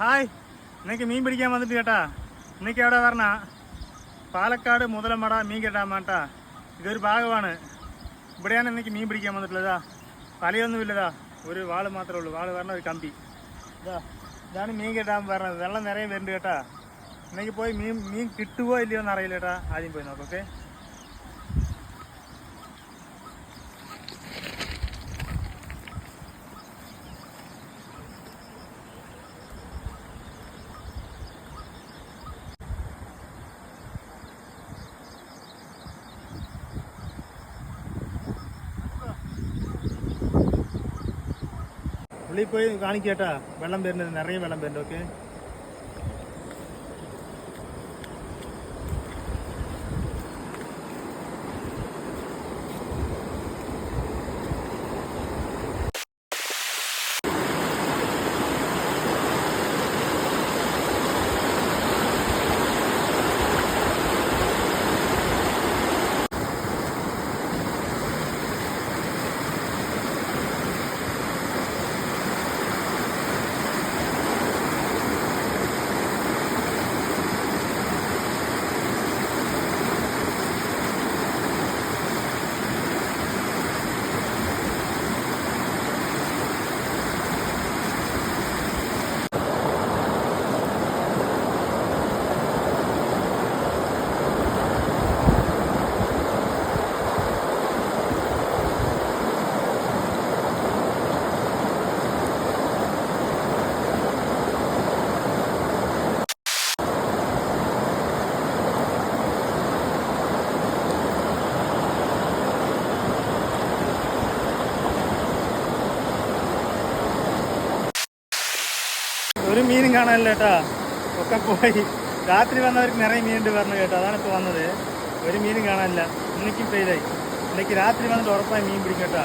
Hi. ഇന്നേക്ക് മീൻ പിടിക്കാൻ വന്നിട്ട് കേട്ടാ. ഇന്നേക്ക് എവിടെ വരണ? പാലക്കാട് മുതലമട മീൻ കെട്ടാൻ വേണ്ടാ. ഇതൊരു ഭാഗമാണ്. ഇവിടെയാണ് ഇന്നേക്ക് മീൻ പിടിക്കാൻ വന്നിട്ടുള്ളതാ. വലയൊന്നുമില്ലതാ ഒരു വാൾ മാത്രമേ ഉള്ളൂ. വാൾ വരണ ഒരു കമ്പി. ഇതാ ഇതാണ് മീൻ കെട്ടാൻ പറഞ്ഞത് വെള്ളം നിറയെ വരുന്നുണ്ട് കേട്ടാ. ഇന്നേക്ക് പോയി മീൻ മീൻ കിട്ടുമോ ഇല്ലയോ എന്നറിയില്ല കേട്ടാ. ആദ്യം പോയി നോക്കാം ഓക്കെ? ഉള്ളിൽ പോയി കാണിക്കട്ടാ വെള്ളം വരുന്നത് നിറയെ വെള്ളം വരുന്നുണ്ട് ഓക്കെ ഒരു മീനും കാണാനില്ല കേട്ടാ. ഒക്കെ പോയി. രാത്രി വന്നവർക്ക് നിറയെ മീനുണ്ട് പറഞ്ഞു കേട്ടോ. അതാണ് ഇപ്പോൾ വന്നത്. ഒരു മീനും കാണാനില്ല. ഇന്നേക്കും ഫെയിലായി ഇന്നേക്ക് രാത്രി വന്നിട്ട് ഉറപ്പായി മീൻ പിടിക്കും കേട്ടാ.